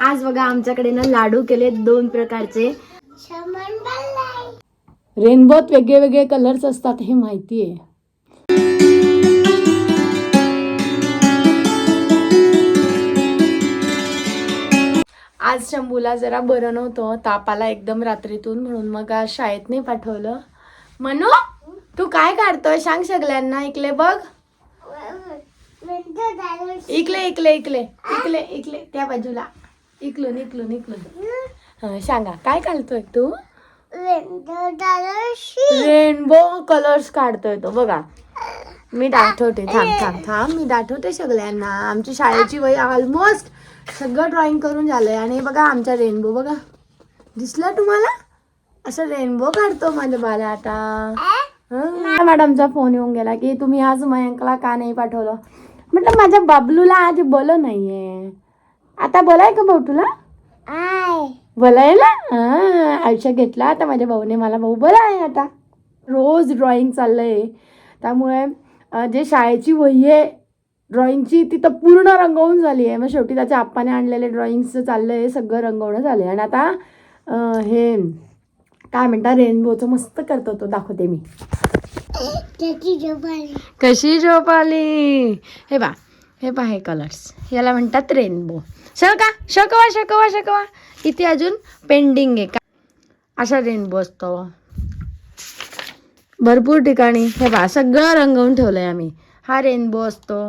आज बघा आमच्याकडे ना लाडू केले दोन प्रकारचे. रेनबोत वेगळे वेगळे कलर्स असतात हे माहिती आहे आज शंभूला जरा बरं नव्हतं ताप आला एकदम रात्रीतून म्हणून मग आज शाळेत नाही पाठवलं. म्हणू तू काय काढतोय सांग सगळ्यांना ऐकले बघ. इकले इकले इकले इकले इकले त्या बाजूला. इकलून इकलून इकलून हं, सांगा काय घालतोय तू? रेनबो कलर्स काढतोय तो बघा. मी दाखवते थांब थांब थांब. मी दाखवते सगळ्यांना. आमची शाळेची वय ऑलमोस्ट सगळं ड्रॉइंग करून झालंय. आणि बघा आमचा रेनबो बघा. दिसला तुम्हाला? असं रेनबो काढतो माझ्या बाला आता. हं. मॅडमचा फोन येऊन गेला की तुम्ही आज मयंकला का नाही पाठवलं? म्हटलं माझ्या बाबलूला आज बोल नाहीये. आता बोलाय का भाऊ तुला? बोलायला? हा आयुष्य घेतला आता माझ्या भाऊने. मला भाऊ आहे आता. रोज ड्रॉइंग चाललंय. त्यामुळे अं, जे शाळेची वही आहे ड्रॉइंगची ती तर पूर्ण रंगवून झाली आहे. मग शेवटी त्याच्या आप्पाने आणलेले ड्रॉइंगचं चाललंय सगळं रंगवणं झालंय. आणि आता हे काय म्हणता रेनबोचं मस्त करतो तो दाखवते मी. कशी झोप आली? हे बा. हे पहा कलर्स याला म्हणतात रेनबो शका शकवा शकवा शकवा. इथे अजून पेंडिंग आहे का? असा रेनबो असतो. भरपूर ठिकाणी हे बा सगळं रंगवून ठेवलंय आम्ही. हा रेनबो असतो.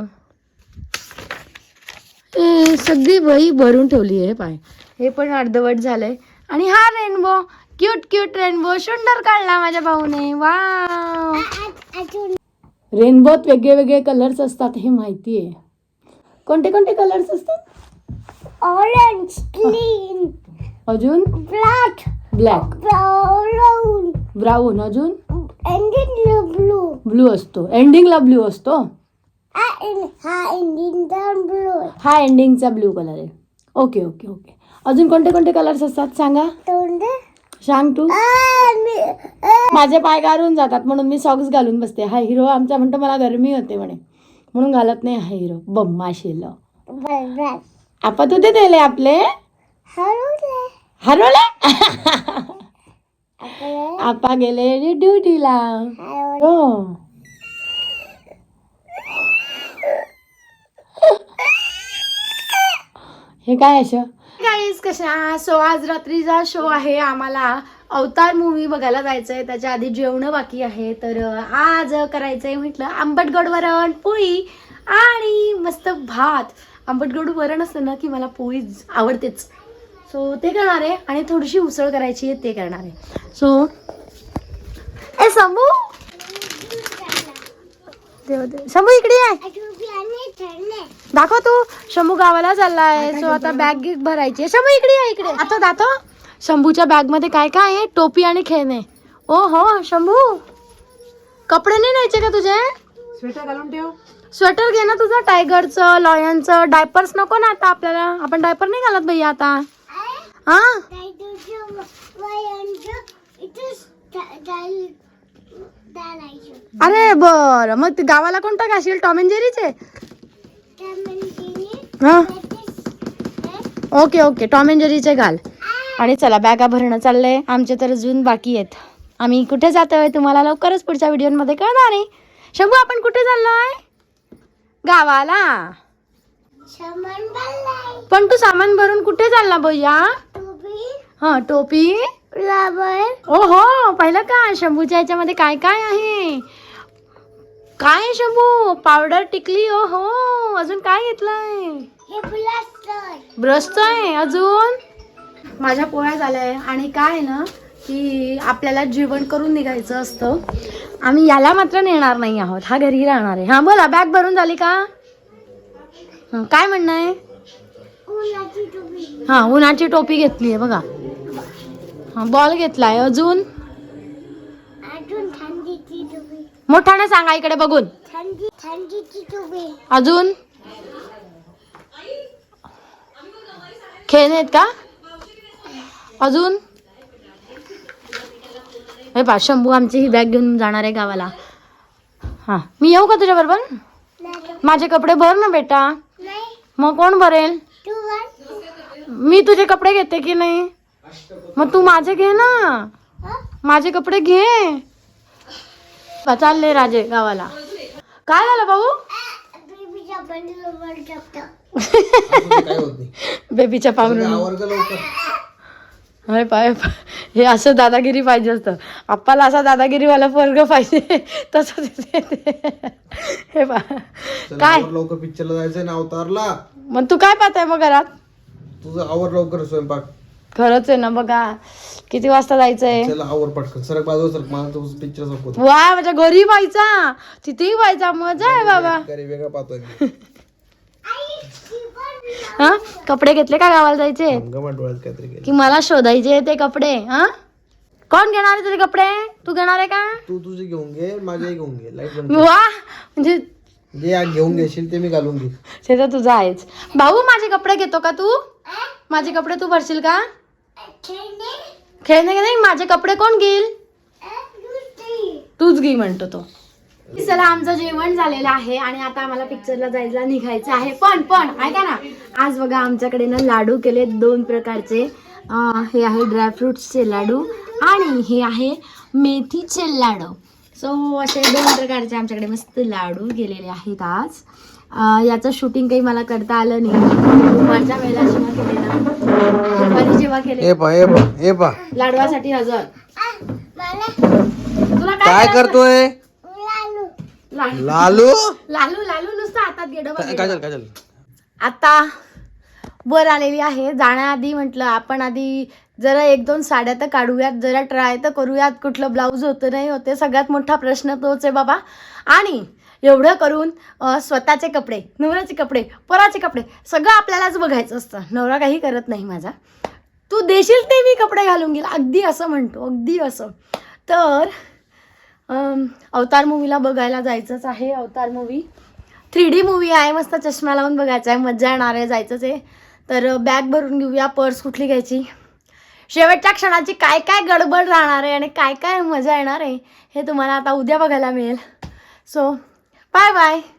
सगळी वही भरून ठेवली आहे हे पाय हे पण अर्धवट झालंय. आणि हा रेनबो क्यूट क्यूट रेनबो सुंदर काढला माझ्या भाऊने. वा रेनबोत वेगळे वेगळे कलर्स असतात हे माहिती आहे कोणते कोणते कलर्स असतात? ऑरेंज ग्रीन अजून? ब्लॅक ब्लॅक ब्राऊन ब्राऊन अजून? एंडिंग ब्लू ब्लू असतो. एंडिंगला ब्लू असतो? हा एंडिंग ब्लू हा एंडिंगचा ब्लू कलर आहे. ओके ओके ओके अजून कोणते कोणते कलर्स असतात? सांगा. सांग तू. माझे पाय गारून जातात म्हणून मी सॉक्स घालून बसते. हा हिरो आमचा म्हणतो मला गरमी होते म्हणे. म्हणून घालत नाही हा हिरो. बम्मा शेल आपा तू ते दिले आपले? हरवले. आपा गेले ड्युटीला. हो. हे काय असं कशा सो आज रात्रीचा शो आहे. आम्हाला अवतार मूवी बघायला जायचं आहे त्याच्या आधी जेवणं बाकी आहे. तर आज आज करायचंय म्हटलं आंबटगड वरण पोळी आणि मस्त भात. आंबटगड वरण असतं ना की मला पोळी आवडतेच. सो ते करणार आहे आणि थोडीशी उसळ करायची आहे ते करणार आहे. सो ए समू देव देव शंभू इकडे आहे दाखव तू. शंभू गावाला चाललाय. सो आता बॅग गिग भरायची आहे. शंभू इकडे आहे इकडे. आता दाखव. शंभूच्या बॅगमध्ये काय काय आहे? टोपी आणि खेळणे. ओ हो शंभू. कपडे नाही न्यायचे का तुझे? स्वेटर घालून ठेव. स्वेटर घे ना तुझं. टायगरचं लॉयनचं डायपर्स नको ना आता आपल्याला. आपण डायपर नाही घालत भैया आता. हा? अरे बर मग ते गावाला कोणता घाशील टॉम अँड जेरीचे? हा? ओके ओके टॉम अँड जेरीचे घाल. आणि चला बॅगा भरणं चाललंय. आमचे तर अजून बाकी आहेत. आम्ही कुठे जातोय तुम्हाला लवकरच पुढच्या व्हिडिओमध्ये कळणार आहे. शंभू आपण कुठे चाललोय? गावाला. पण तू सामान भरून कुठे चालला भैया? हा टोपी. ओ हो पाहिलं का? शंभूच्या याच्यामध्ये काय काय आहे? काय आहे शंभू? पावडर टिकली? ओ हो अजून काय घेतलंय? ब्रशचं आहे. अजून? माझ्या पोळ्या झाल्या आणि काय आहे ना की आपल्याला जेवण करून निघायचं असतं. आम्ही याला मात्र नेणार नाही आहोत. हा घरी राहणार आहे. हा बोला बॅग भरून झाली का? काय म्हणणं आहे? हा उन्हाची टोपी घेतली आहे बघा. बॉल घेतलाय अजून? मोठ्याने सांगा इकडे बघून. अजून? खेळणे आहेत का? अजून? हे पा शंभू आमची ही बॅग घेऊन जाणार आहे गावाला. हां मी येऊ का तुझ्या बरोबर नाही. माझे कपडे भर ना बेटा. मग कोण भरेल? मी तुझे कपडे घेते की नाही? मग तू माझे घे ना. माझे कपडे घे. चालले राजे गावाला. काय झालं भाऊ? बेबीच्या पावरून पाय पाय. हे असं दादागिरी पाहिजे असतं. आप्पाला असा दादागिरीवाला पोरग पाहिजे. तसं हे पा काय? लवकर पिक्चरला जायचंय ना अवतारला. मग तू काय पाहताय मग घरात? तुझं आवर लवकर स्वयंपाक. खरंच आहे ना बघा. किती वाजता जायचंय? चला आवर पटकन. सरक बाजू सरक. मला तुझं पिक्चर संपवतो वा माझ्या घरी व्हायचा. तिथेही व्हायचा. मजा आहे बाबा. घरी वेगळा पाहतोय मी. हा? कपडे घेतले का गावाला जायचे? गमा डोळ्यात काहीतरी गेलं. की मला शोधायचे ते कपडे हा? कोण घेणार आहे तुझे कपडे? तू घेणार आहे का? तू तुझे घेऊन घे माझे घेऊन घे. लाइट बंद वा म्हणजे कर. जे आज घेऊन घेशील ते मी घालून घे ते तर तुझं आहेच. भाऊ माझे कपडे घेतो का तू? माझे कपडे तू भरशील का? खेळणे खेळणे नाही? माझे कपडे कोण घेईल? तूच घे म्हणतो तो. चला आमचं जेवण झालेलं आहे आणि आता आम्हाला पिक्चरला जायला निघायचं आहे. पण पण ऐका ना. आज बघा आमच्याकडे ना लाडू केले दोन प्रकारचे. हे आहे ड्रायफ्रुट्सचे लाडू आणि हे आहे मेथीचे लाडू. सो असे दोन प्रकारचे आमच्याकडे मस्त लाडू गेलेले आहेत आज. याचं शूटिंग काही मला करता आलं नाही. माझ्या वेळेला केलेलं दुपारी जेव्हा केले. ए पा ए पा ए पा लाडवासाठी हजर. मला तुला काय काय करतोय? लालू. लाडू लालू? लालू लालू नुसतं हातात. काजल काजल आता वर आलेली आहे. जाण्याआधी म्हटलं आपण आधी जरा एक दोन साड्या तर काढूयात जरा ट्राय तर करूयात. कुठलं ब्लाऊज होतं नाही होते सगळ्यात मोठा प्रश्न तोच आहे बाबा. आणि एवढं करून स्वतःचे कपडे नवऱ्याचे कपडे पराचे कपडे सगळं आपल्यालाच बघायचं असतं. नवरा काही करत नाही माझा. तू देशील ते मी कपडे घालून गेला. अगदी असं म्हणतो अगदी असं. तर अवतार मूवीला बघायला जायचंच आहे. Avatar movie. Three D movie आहे. मस्त चष्मा लावून बघायचा आहे. मजा येणार आहे. जायचंच आहे. तर बॅग भरून घेऊया. पर्स कुठली घ्यायची? शेवटच्या क्षणाची काय काय गडबड राहणार आहे आणि काय काय मजा येणार आहे हे तुम्हाला आता उद्या बघायला मिळेल. So Bye bye.